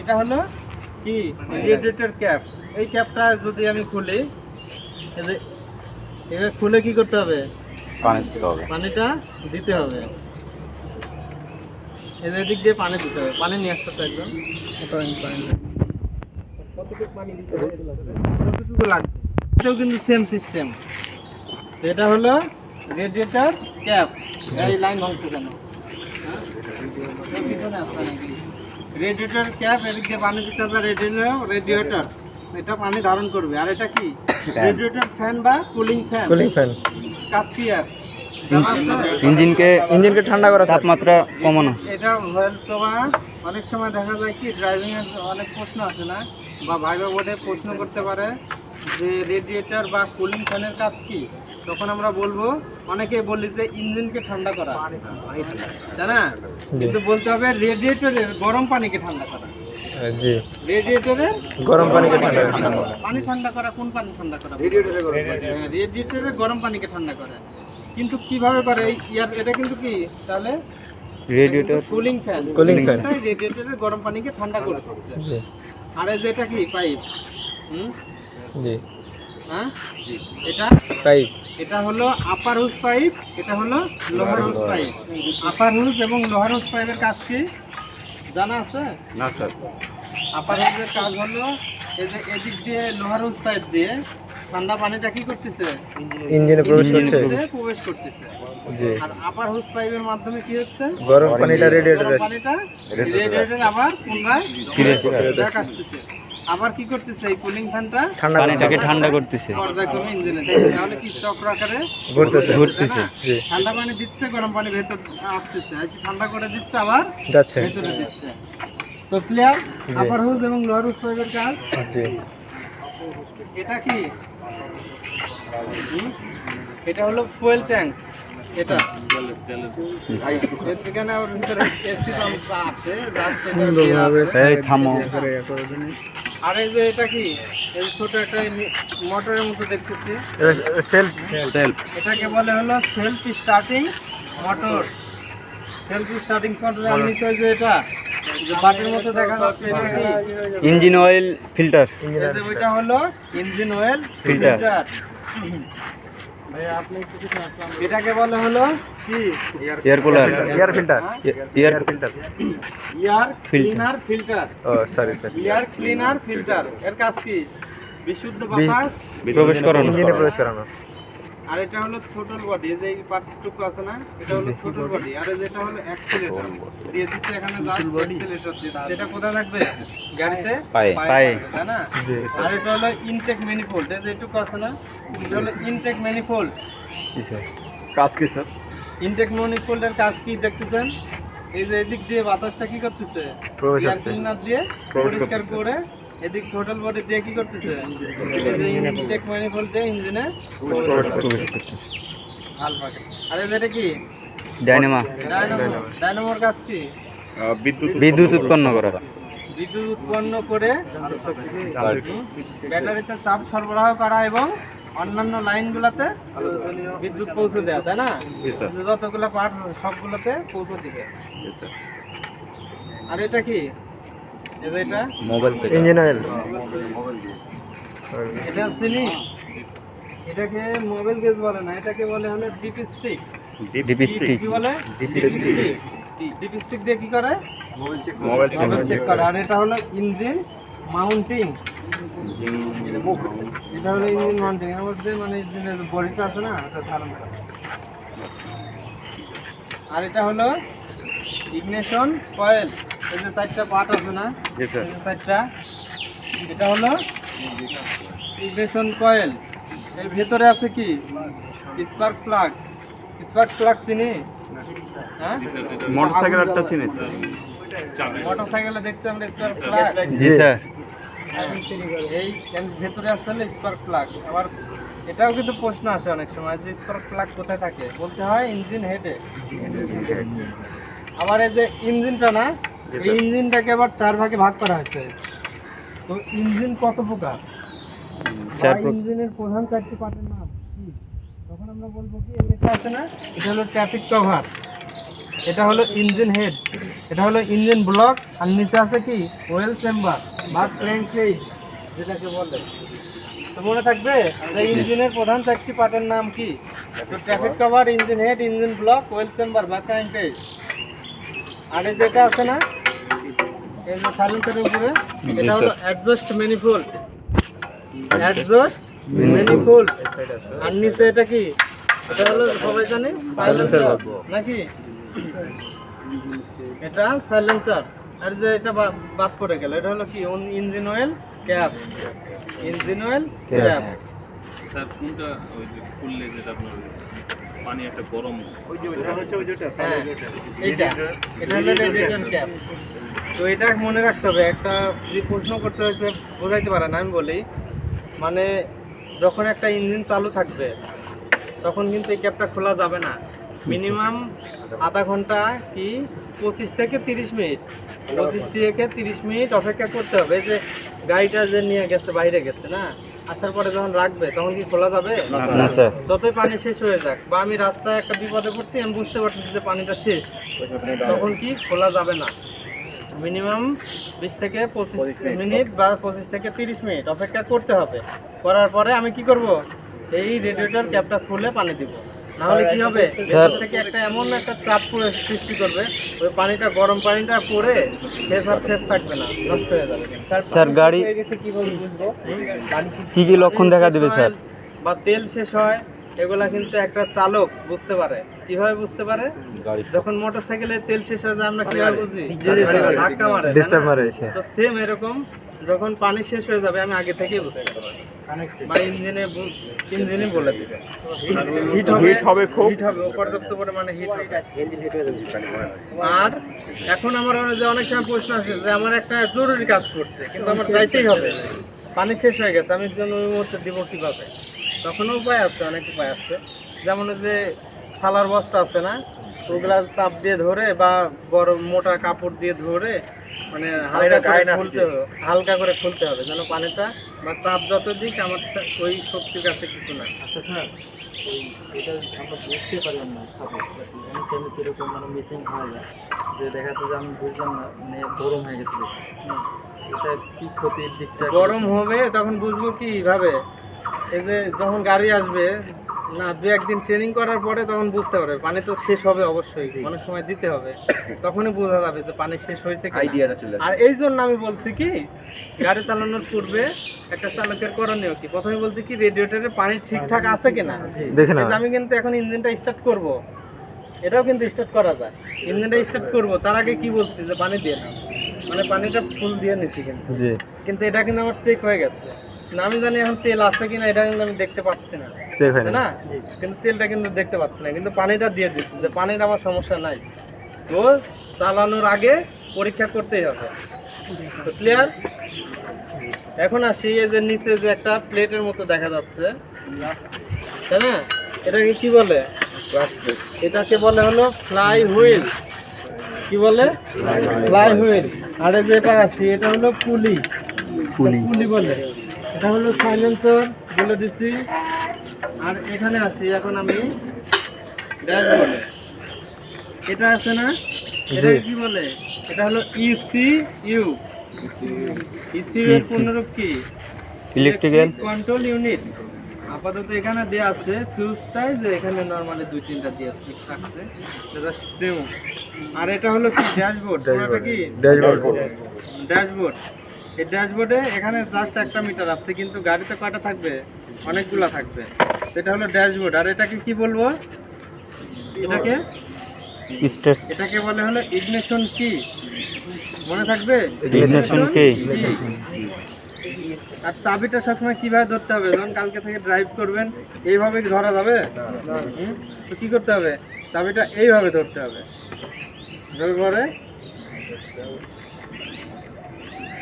এটা হলো কি? রেডিয়েটর ক্যাপ এই ক্যাপটা যদি আমি খুলি এই যে এবার খুলে কি করতে হবে? পানি দিতে হবে। পানিটা দিতে হবে। এই যে এদিক দিয়ে পানি দিতে হবে। পানি নিয়ে আসতে হবে একদম। কতটুকু পানি দিতে হবে? কতটুকু লাগবে? এটাও কিন্তু সেম সিস্টেম এটা হলো রেডিয়েটর ক্যাপ এই লাইন ভাঙছে কেন? রেডিয়েটর ক্যাপ এদিক দিয়ে পানি দিতে হবে রেডিয়েটর রেডিয়েটর এটা পানি ধারণ করবে। আর এটা কি? রেডিয়েটর ফ্যান বা কুলিং ফ্যান কুলিং ফ্যান কাস্কি অ্যাপ ইঞ্জিনকে ইঞ্জিনকে ঠান্ডা করা তাপমাত্রা কমানো। এটা তোমার অনেক সময় দেখা যায় কি ড্রাইভিং এর অনেক প্রশ্ন আসে না? বা ভাইবা বোর্ডে প্রশ্ন করতে পারে যে রেডিয়েটর বা কুলিং ফ্যানের কাজ কি? তখন আমরা বলব অনেকে বলি যে ইঞ্জিনকে ঠান্ডা করা। তাই না? কিন্তু বলতে হবে রেডিয়েটরের গরম পানিকে ঠান্ডা করা। জি। রেডিয়েটরের গরম পানিকে ঠান্ডা করা। পানি ঠান্ডা করা। কোন পানি ঠান্ডা করা? রেডিয়েটরের গরম রেডিয়েটরের গরম পানিকে ঠান্ডা করে। কিন্তু কীভাবে করে এই ইয়ার এটা কিন্তু কি? তাহলে radiator cooling fan Cooling fan। রেডিয়েটরের গরম পানিকে ঠান্ডা করে দিচ্ছে। জি। আর এই যে এটা কি? পাইপ হুম? জি। হ্যাঁ? এটা? পাইপ এটা হলো আপার হুস পাইপ এটা হলো লোহার হুস পাইপ আপার হুস এবং লোহার হুস পাইপের কাজ কি? জানা আছে? না স্যার। আপার হুসের কাজ হলো এই যে এদিক দিয়ে লোহার হুস পাইপ দিয়ে ঠান্ডা পানিটা কি করতেছে? ইঞ্জিনে প্রবেশ করছে। প্রবেশ করতেছে। জি। আর আপার হুস পাইপের মাধ্যমে কি হচ্ছে? গরম পানিটা রেডিয়েটরে পানিটা রেডিয়েটরে আবার পুনরায় ফিরে আসতেছে। আবার কি করতেছে এই কুলিং ফ্যানটা ঠান্ডা পানিটাকে ঠান্ডা করতেছে। পর্যায়ক্রমে ইঞ্জিনে তাহলে কি চক্র আকারে ঘুরতেছে। ঘুরতেছে ঠান্ডা পানি দিচ্ছে গরম পানি ভেতর আসতেছে। আসি ঠান্ডা করে দিচ্ছে আবার যাচ্ছে। ভেতরে দিচ্ছে। তো ক্লিয়ার আপার হুজ এবং লোয়ার হুজ কাজ? জি। এটা কি? এটা হলো ফুয়েল ট্যাঙ্ক এটা। এখানে আবার ভিতরে এসি পাম্প আছে যার সেটা এই থামো। আর এই যে এটা কি? এই ছোট একটা মোটরের মতো দেখতেছি। সেলফ সেলফ এটাকে বলে হলো self starting motor self starting motor নিচে যে এটা যে বাটির মতো দেখা যাচ্ছে এটা কি? ইঞ্জিন অয়েল ফিল্টার ওইটা হলো ইঞ্জিন অয়েল ফিল্টার এটাকে বলে হলো কি? Air cooler air filter air filter air cleaner filter ও sorry sir air cleaner filter এর কাজ কি? বিশুদ্ধ বাতাস? প্রবেশ করানো। ইঞ্জিনে প্রবেশ করানো। আর এটা হলো থ্রোটল বডি যে এই পার্টটুকু আছে না এটা হলো থ্রোটল বডি আর যেটা হলো অ্যাক্সিলারেটর দিয়ে দিচ্ছে এখানে জাস্ট অ্যাক্সিলারেটর দিয়ে। এটা কোথায় থাকবে গাড়িতে? পায়ে। পায়ে। তাই না? আর এটা হলো ইনটেক ম্যানিফোল্ড এই যে এটুকু আছে না এটা হলো ইনটেক ম্যানিফোল্ড কাজ কি স্যার? ইনটেক ম্যানিফোল্ডের কাজ কি দেখতেছেন? এই যে এদিক দিয়ে বাতাসটা কি করতেছে? প্রবেশ। ক্লিনার দিয়ে প্রবেশ পরিষ্কার করে এদিক থ্রোটল বডি দিয়ে কি করতেছে? এই যে ইনটেক ম্যানিফোল্ড দিয়ে ইঞ্জিনে আর এটা কি? ডাইনামা ডায়নামোর কাজ কি? বিদ্যুৎ উৎপন্ন করা। বিদ্যুৎ উৎপন্ন করে ব্যাটারিতে চাপ সরবরাহ করা এবং অন্যান্য লাইনগুলোতে বিদ্যুৎ পৌঁছে দেওয়া তাই না? যতগুলো পার্ট সবগুলোতে পৌঁছে দিবে। আর এটা কি? মোবাইল ইঞ্জিন অয়েল এটা চিনি এটাকে মোবাইল গেজ বলে না এটাকে বলে হলো ডিপি স্টিক। ডিপিস্টিক কি বলে? DP stick. ডিপি স্টিক দিয়ে কি করে? মোবাইল মোবাইল চেক করে। আর এটা হলো ইঞ্জিন মাউন্টিং। এটা হলো ইঞ্জিন মাউন্টিং। এর মধ্যে মানে ইঞ্জিনের বডিটা আছে না ধারণ করে। আর এটা হলো ইগনিশন কয়েল। এই যে চারটা পার্ট আছে না? জি এই যে চারটা এটা হলো ইগনিশন কয়েল। এর ভেতরে আছে কি? Spark plug. স্পার্ক প্লাগ চিনি? হ্যাঁ? মোটরসাইকেল একটা চিনি মোটর সাইকেলে দেখছি আমরা স্পার্ক প্লাগ। জি স্যার। এই ভেতরে আসলে স্পার্ক প্লাগ। আবার এটাও কিন্তু প্রশ্ন আসে অনেক সময় যে স্পার্ক প্লাগ কোথায় থাকে? বলতে হয় ইঞ্জিন হেডে। আবার এই যে ইঞ্জিনটা না এই ইঞ্জিনটাকে আবার চার ভাগে ভাগ করা হয়েছে। তো ইঞ্জিন কত প্রকার? চার। ইঞ্জিনের প্রধান চারটি পার্টের নাম কি? তখন আমরা বলব কি লেখা আছে না এটা হলো ট্রাফিক কভার এটা হলো ইঞ্জিন হেড এটা হলো ইঞ্জিন ব্লক আর নিচে আছে কি ওয়েল চেম্বার বা ক্র্যাঙ্ক কেজ যেটাকে বলে। তো মনে থাকবে যে ইঞ্জিনের প্রধান চারটি পার্টের নাম কি? তো traffic cover engine head engine block oil chamber বা ক্র্যাঙ্ক কেজ আর যেটা আছে না এই যে সাইলেন্সারের উপরে এটা হলো অ্যাডজাস্ট ম্যানিফোল্ড অ্যাডজাস্ট ম্যানিফোল্ড আর নিচে এটা কি? এটা হলো সবাই জানে সাইলেন্সার নাকি? এটা সাইলেন্সার আর যে এটা বা- বাদ পড়ে গেল এটা হলো কি? Engine oil cap engine oil cap sir কোনটা ওই যে খুললে যেটা আপনার পানি একটা গরম হ্যাঁ এইটা। এটা হলো রেডিয়েটর ক্যাপ তো এটা মনে রাখতে হবে একটা যে প্রশ্ন করতে হয়েছে বোঝাইতে পারে না আমি বলি। মানে যখন একটা ইঞ্জিন চালু থাকবে তখন কিন্তু এই ক্যাপটা খোলা যাবে না। মিনিমাম আধা ঘণ্টা কি পঁচিশ থেকে তিরিশ মিনিট। পঁচিশ থেকে তিরিশ মিনিট অপেক্ষা করতে হবে যে গাড়িটা যে নিয়ে গেছে বাইরে গেছে না? আসার পরে যখন রাখবে তখন কি খোলা যাবে? না স্যার। যতই পানি শেষ হয়ে যাক বা আমি রাস্তায় একটা বিপদে পড়ছি আমি বুঝতে পারতেছি যে পানিটা শেষ। তখন কি খোলা যাবে না। মিনিমাম বিশ থেকে পঁচিশ মিনিট। বা পঁচিশ থেকে তিরিশ মিনিট অপেক্ষা করতে হবে। করার পরে আমি কি করব? এই রেডিওটার ক্যাপটা খুলে পানি দিব। নাহলে কি হবে? ভেতর থেকে একটা এমন একটা চাপ পুরো সৃষ্টি করবে ওই পানিটা গরম পানিটা পরে ফেস আর ফেস থাকবে না নষ্ট হয়ে যাবে। স্যার, গাড়ি- হয়ে কি কি লক্ষণ দেখা দিবে স্যার? বা তেল শেষ হয় এগুলা কিন্তু একটা চালক বুঝতে পারে। কীভাবে বুঝতে পারে? যখন মোটর মোটরসাইকেলে তেল শেষ হয়ে যায় আমরা কীভাবে বুঝি? ধাক্কা মারে ডিস্টার্ব মারে তো সেম এরকম যখন পানি শেষ হয়ে যাবে আমি আগে থেকেই বুঝতে পারব। বা ইঞ্জিনে ইঞ্জিনে বলে দিবে। হিট হবে Heat হবে খুব। হিট হবে পর্যাপ্ত পরিমাণে হিট হবে। আর এখন আমার যে অনেক সময় প্রশ্ন আছে যে আমার একটা জরুরি কাজ করছে কিন্তু আমার যাইতেই হবে। পানি শেষ হয়ে গেছে আমি জন্য ওই মুহূর্তে দিব কীভাবে? তখনও উপায় আছে অনেক উপায় আছে। যেমন যে সালার বস্তা আছে না ওগুলা চাপ দিয়ে ধরে বা বড় মোটা কাপড় দিয়ে ধরে মানে হালকা করে খুলতে হবে হালকা করে খুলতে হবে যেন পানিটা বা চাপ যত দিক আমার ওই শক্তির কাছে কিছু না। আচ্ছা স্যার এটা আমরা বুঝতে পারলাম না সাপোজ অনেক টাইমে কীরকম মানে মিসিং হয়ে। যায় যে দেখা যাচ্ছে যে আমি বুঝলাম না মানে গরম হয়ে গেছে এটা কি ক্ষতির দিকটা? গরম হবে তখন বুঝব কি ভাবে? এই যে যখন গাড়ি আসবে না দু একদিন ট্রেনিং করার পরে তখন বুঝতে পারবে। পানি তো শেষ হবে অবশ্যই। অনেক সময় দিতে হবে। তখনই বোঝা যাবে যে পানি শেষ হয়েছে আইডিয়াটা চলে আর এই জন্য আমি বলছি কি গাড়ি চালানোর পূর্বে একটা চালকের করণীয় কি? প্রথমে বলছি কি রেডিয়েটরে পানি ঠিকঠাক আছে কিনা? দেখে আমি কিন্তু এখন ইঞ্জিনটা স্টার্ট করব। এটাও কিন্তু স্টার্ট করা যায়। ইঞ্জিনটা স্টার্ট করব। তার আগে কি বলছি যে পানি দিয়ে না মানে পানিটা ফুল দিয়ে নিছি কিন্তু। কিন্তু এটা কিন্তু আমার চেক হয়ে গেছে। না আমি জানি এখন তেল আছে কিনা এটা কিন্তু আমি দেখতে পাচ্ছি না। চেক হয় না? কিন্তু তেলটা কিন্তু দেখতে পাচ্ছি না কিন্তু পানিটা দিয়ে দিচ্ছি যে পানির আমার সমস্যা নাই। তো চালানোর আগে পরীক্ষা করতেই হবে। তো ক্লিয়ার এখন আসি এই যে নিচে যে একটা প্লেটের মতো দেখা যাচ্ছে। তাই না? এটাকে কি বলে? এটাকে বলে হলো ফ্লাই হুইল কি বলে? ফ্লাই হুইল আর এই যে এটা হলো পুলি। পুলি বলে। এটা হলো সাইলেন্সার বলে দিচ্ছি। আর এখানে আসি এখন আমি ড্যাশবোর্ডে এটা আছে না? এটা কি বলে? এটা হলো E ইসিইউ ইসিইউ এর পূর্ণরূপ কি? ইলেকট্রিক্যাল কন্ট্রোল ইউনিট আপাতত এখানে দেয়া আছে ফিউজটাই যে এখানে নরমালি দুই তিনটা দিয়ে আছে থাকছে। জাস্ট ডেমো আর এটা হলো কি? ড্যাশবোর্ড পুরোটা কি? ড্যাশবোর্ড ড্যাশবোর্ড এই ড্যাশবোর্ডে এখানে জাস্ট একটা মিটার আছে কিন্তু গাড়িতে কয়টা থাকবে? অনেকগুলা থাকবে। এটা হলো ড্যাশবোর্ড। আর এটাকে কি বলব? এটাকে? এটাকে বলে হলো ইগনিশন কি? মনে থাকবে? Ignition key। আর চাবিটা সবসময় কীভাবে ধরতে হবে? যখন কালকে থেকে ড্রাইভ করবেন এইভাবে কি ধরা যাবে? তো কি করতে হবে? চাবিটা এইভাবে ধরতে হবে। ধরে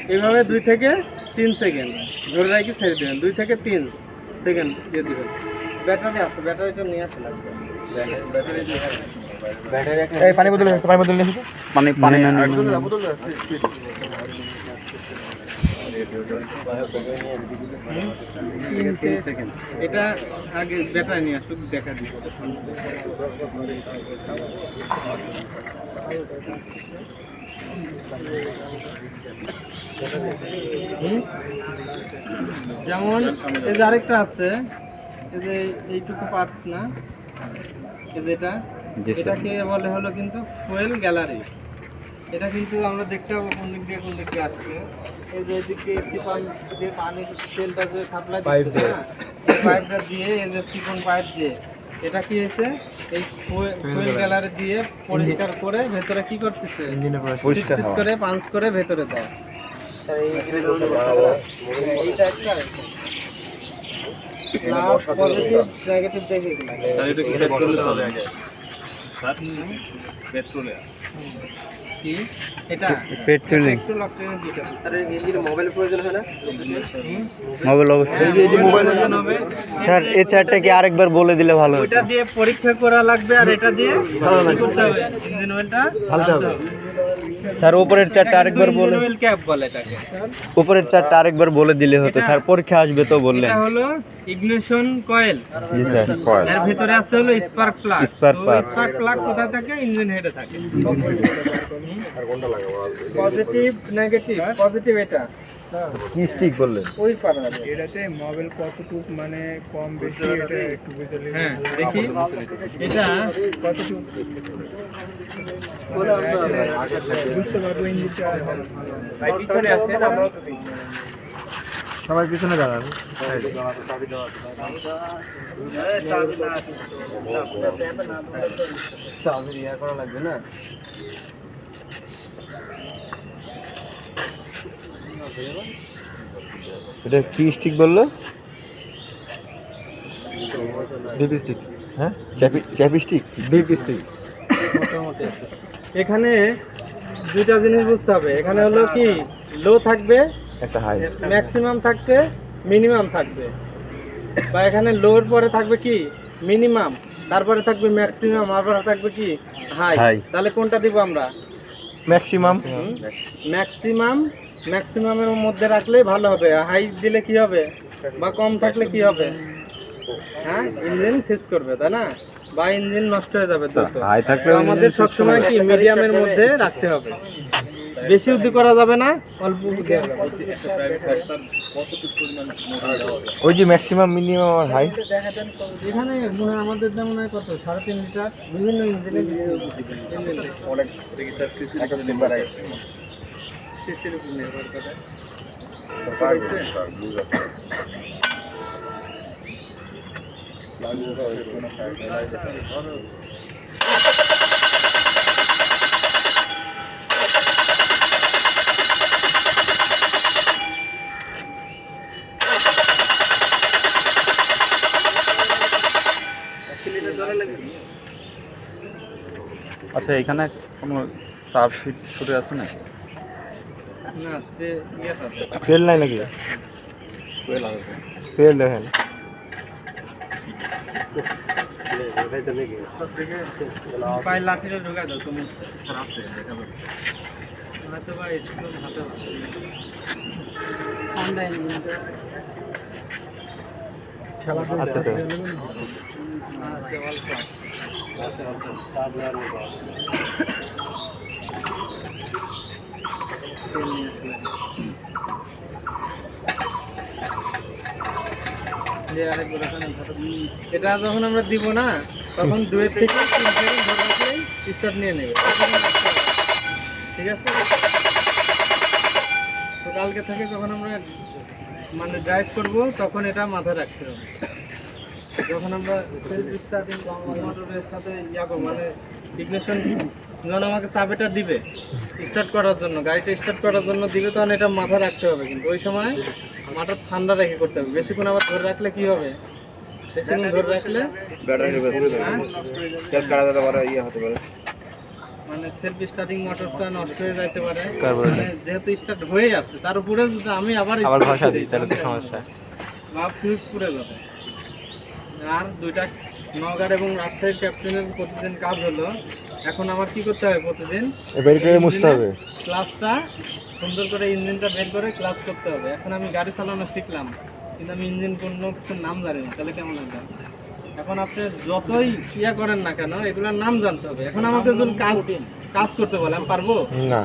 পরে এইভাবে দুই থেকে তিন সেকেন্ড। ধরে রাখি ছেড়ে দেবেন। দুই থেকে তিন সেকেন্ড দিয়ে দিবেন। ব্যাটারি আছে ব্যাটারিটা নিয়ে আসে লাগবে ব্যাটারি পানি পানি মানে পানি এটা আগে ব্যাটারি নিয়ে আসুক দেখা দিচ্ছে? যেমন এই যে আরেকটা আছে এই যে এইটুকু পার্টস না এই যেটা। এটাকে বলে হলো কিন্তু ফুয়েল গ্যালারি। এটা কিন্তু আমরা দেখতে পাবো কোন দিক দিয়ে কোন দিক দিয়ে আসছে। এই যে এদিকে সিফন যে পানির তেলটা যে সাপ্লাই দিচ্ছে না এই পাইপটা দিয়ে এই যে সিফন পাইপ দিয়ে। এটা কি হয়েছে? এই ফুয়েল গ্যালার দিয়ে পরিষ্কার করে ভেতরে কি করতেছে? পরিষ্কার করে পাঞ্চ করে ভেতরে দেয় এইটা একটা পজিটিভ নেগেটিভ দেখে স্যার এটা কি পেট্রোলে কি? এটা পেট্রোলিং একটু লকটেনে দিতে হবে। স্যার ইঞ্জিনে মোবাইল প্রয়োজন হয় না? মোবাইল অবশ্যই। মোবাইল হবে। স্যার এই চারটা কি আরেকবার বলে দিলে ভালো হয় ওইটা দিয়ে পরীক্ষা করা লাগবে আর এটা দিয়ে কি করতে হবে? ইঞ্জিন অয়েলটা ভালো হবে। স্যার উপরের চারটা আরেকবার বলে। উপরের চারটা আরেকবার বলে দিলে হতো। স্যার পরীক্ষা আসবে তো বললেন। এটা হলো ইগনিশন কয়েল জি স্যার। এর ভিতরে আছে হলো spark plug spark plug spark plug কোথায় থাকে? ইঞ্জিন হেডে থাকে। পজিটিভ নেগেটিভ পজিটিভ এটা। কি স্টিক বললেন? ওই পারে এটাতে মোবাইল কতটুকু মানে কম বেশি এটা একটু বুঝালে হ্যাঁ দেখি। এটা কতটুকু? বুঝতে পারব ইঞ্জিনটা ভাই পিছনে আছেন আমরা তো। সবাই পিছনে দাঁড়ান। এটা কি স্টিক বলল? ডিপি স্টিক হ্যাঁ? চ্যাপি চ্যাপি স্টিক স্টিক মোটামুটি এখানে দুইটা জিনিস বুঝতে হবে। এখানে হলো কি লো থাকবে একটা হাই ম্যাক্সিমাম থাকবে মিনিমাম থাকবে। বা এখানে লোর পরে থাকবে কি মিনিমাম তারপরে থাকবে ম্যাক্সিমাম আবার থাকবে কি হাই। তাহলে কোনটা দিব আমরা? ম্যাক্সিমাম ম্যাক্সিমাম ম্যাক্সিমামের মধ্যে রাখলে ভালো হবে। হাই দিলে কি হবে? বা কম থাকলে কি হবে? হ্যাঁ? ইঞ্জিন শেষ করবে তাই না? বা ইঞ্জিন নষ্ট হয়ে যাবে দ্রুত। হাই থাকলে তো আমাদের সবসময় কি মিডিয়ামের মধ্যে রাখতে হবে? বেশি উদ্দি করা যাবে না? অল্প উদ্দি করা যাবে। ওই যে ম্যাক্সিমাম মিনিমাম আর হাই এখানে মনে আমাদের যেমন হয় কত? সাড়ে তিন লিটার বিভিন্ন ইঞ্জিনে অনেক সিসির উপর নির্ভর করে। আচ্ছা এখানে কোনো তার ফিট ছুটে আছে না না যে ইয়ে নাই নাকি? ফেল দেখেন। পায়ে লাঠিটা ঢোকা দাও তুমি হয়তো বা স্কুল হাতে ঠান্ডা ইঞ্জিনটা আচ্ছা তো দিয়ে। এটা যখন আমরা দিব না, তখন দুয়ের থেকে স্টার্ট নিয়ে নেবে ঠিক আছে তো কালকে থেকে যখন আমরা মানে ড্রাইভ করব, তখন এটা মাথায় রাখতে হবে যখন আমরা সেলফ স্টার্টিং মোটরের সাথে ইয়া মানে ইগনিশন যখন আমাকে চাবিটা দিবে। স্টার্ট করার জন্য গাড়িটা স্টার্ট করার জন্য দিবে তখন এটা মাথায় রাখতে হবে কিন্তু। ওই সময় মাথা ঠান্ডা রেখে করতে হবে। বেশিক্ষণ আবার ধরে রাখলে কি হবে? বেশিক্ষণ ধরে রাখলে হ্যাঁ? মানে সেলফ স্টার্টিং মোটরটা নষ্ট হয়ে যাইতে পারে। মানে যেহেতু স্টার্ট হয়ে আছে তার উপরে যদি আমি আবার আবার ভাষা দিই তাহলে তো সমস্যা। বা ফিউজ পুড়ে যাবে। আর দুইটা নগার এবং রাজশাহীর ক্যাপ্টেনের প্রতিদিন কাজ হলো। এখন আমার কি করতে হবে প্রতিদিন? বের করে মুছতে হবে। ক্লাসটা সুন্দর করে ইঞ্জিনটা বের করে ক্লাস করতে হবে। এখন আমি গাড়ি চালানো শিখলাম কিন্তু আমি ইঞ্জিন কোনো কিছু নাম জানি না। তাহলে কেমন হবে? এখন আপনি যতই ইয়া করেন না কেন এগুলোর নাম জানতে হবে। এখন আমাদের যখন কাজ কাজ করতে বলে আমি পারব? না।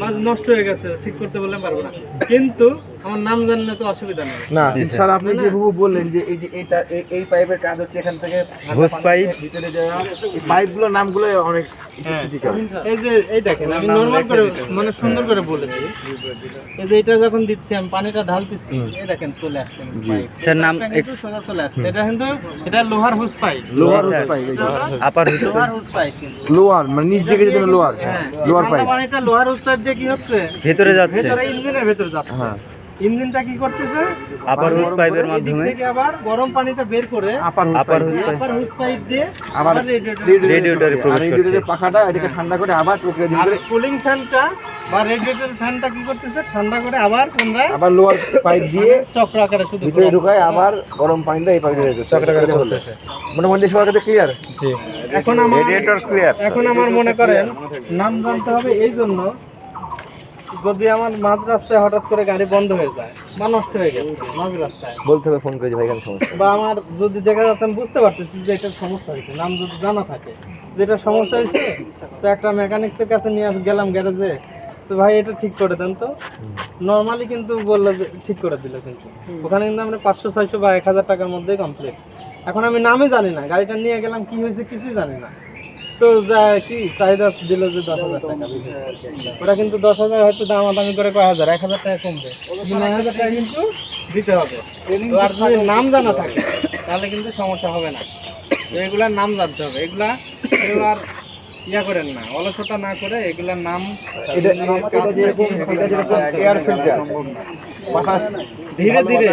বা নষ্ট হয়ে গেছে ঠিক করতে বললে পারব না। কিন্তু আমার নাম জানলে তো অসুবিধা নেই। না। স্যার আপনি যেভাবে বললেন যে এই যে এইটা এই- পাইপের কাজ হচ্ছে এখান থেকে হোস পাইপ। ভিতরে যাওয়া। এই পাইপগুলোর নামগুলো অনেক এই যে এই দেখেন আমি নর্মাল করে মানে সুন্দর করে বলেছি এই যে এটা যখন দিচ্ছি আমি পানিটা ঢালতেছি। এই দেখেন চলে আসছে স্যার নাম একটু সোজা চলে আসছে। এটা কিন্তু এটা লোহার হুস পাইপ। লোহার হোস পাইপ। আপার লোহার হুস কিন্তু। লোয়ার মানে নিচ দিকে যেতে হ্যাঁ লোয়ার এই পাইপ। ঠান্ডা লোহার হুস দিয়ে কি হচ্ছে? ভেতরে যাচ্ছে। ভেতরে ইঞ্জিনের ভেতরে যাচ্ছে। হ্যাঁ। ইঞ্জিনটা কি করতেছে? আপার হুস পাইপের মাধ্যমে। থেকে আবার গরম পানিটা বের করে আপার হোস আপার হুস পাইপ। আপার হুস পাইপ দিয়ে আবার রেডিয়েটরে প্রবেশ করছে। পাখাটা এটাকে ঠান্ডা করে আবার প্রক্রিয়া করে কুলিং ফ্যানটা বা রেডিয়েটর ফ্যানটা কি করতেছে? ঠান্ডা করে আবার পুনরায় আবার লোয়ার পাইপ দিয়ে চক্র আকারে শুধু ভিতরে ঢুকায় আবার গরম পানিটা এই পাইপে ঢুকে চক্রাকারে চলতেছে। মোটামুটি সবার কাছে ক্লিয়ার জি। এখন আমার ক্লিয়ার এখন আমার মনে করেন নাম জানতে হবে এই জন্য যদি আমার মাঝ রাস্তায় হঠাৎ করে গাড়ি বন্ধ হয়ে যায় বা নষ্ট হয়ে গেছে মাঝ রাস্তায় বলতে হবে ফোন করে যে ভাই এখানে সমস্যা? বা আমার যদি দেখা যাচ্ছে আমি বুঝতে পারতেছি যে এটার সমস্যা হয়েছে নাম যদি জানা থাকে। যেটা সমস্যা হয়েছে তো একটা মেকানিক্সের কাছে নিয়ে গেলাম গ্যারেজে তো ভাই এটা ঠিক করে দেন তো। নর্মালি কিন্তু বলল যে ঠিক করে দিল কিন্তু। ওখানে কিন্তু আমরা পাঁচশো ছয়শো বা এক হাজার টাকার মধ্যেই কমপ্লিট এখন আমি নামই জানি না গাড়িটা নিয়ে গেলাম কি হয়েছে কিছুই জানি না। তো যা কি চাহিদা দিল যে দশ হাজার টাকা ওরা কিন্তু দশ হাজার হয়তো দামাদামি করে কয় হাজার এক হাজার টাকা কমবে। নয় হাজার টাকা কিন্তু দিতে হবে। আর যদি নাম জানা থাকে তাহলে কিন্তু সমস্যা হবে না। তো এগুলার নাম জানতে হবে। এগুলা এগুলো আর ইয়া করেন না অলসতা না করে এগুলার নাম এটা যেরকম এটা যেরকম এয়ার ফিল্টার। বাতাস। ধীরে ধীরে।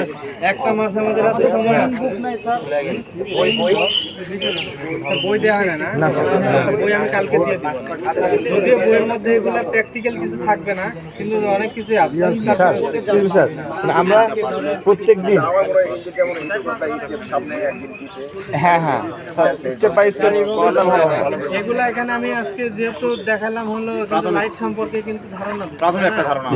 একটা মাস আমাদের হাতে সময় আছে। বই বই আচ্ছা, দেওয়া হয় না? না আচ্ছা, বই আমি কালকে দিয়ে দিব। যদিও বইয়ের মধ্যে এগুলো প্র্যাকটিক্যাল কিছু থাকবে না কিন্তু অনেক কিছু আছে। স্যার মানে আমরা প্রত্যেক দিন হ্যাঁ হ্যাঁ। স্টেপ বাই স্টেপ হয়। এগুলা এখানে আমি আজকে যেহেতু দেখালাম হলো লাইট সম্পর্কে কিন্তু ধারণা প্রাথমিক একটা ধারণা।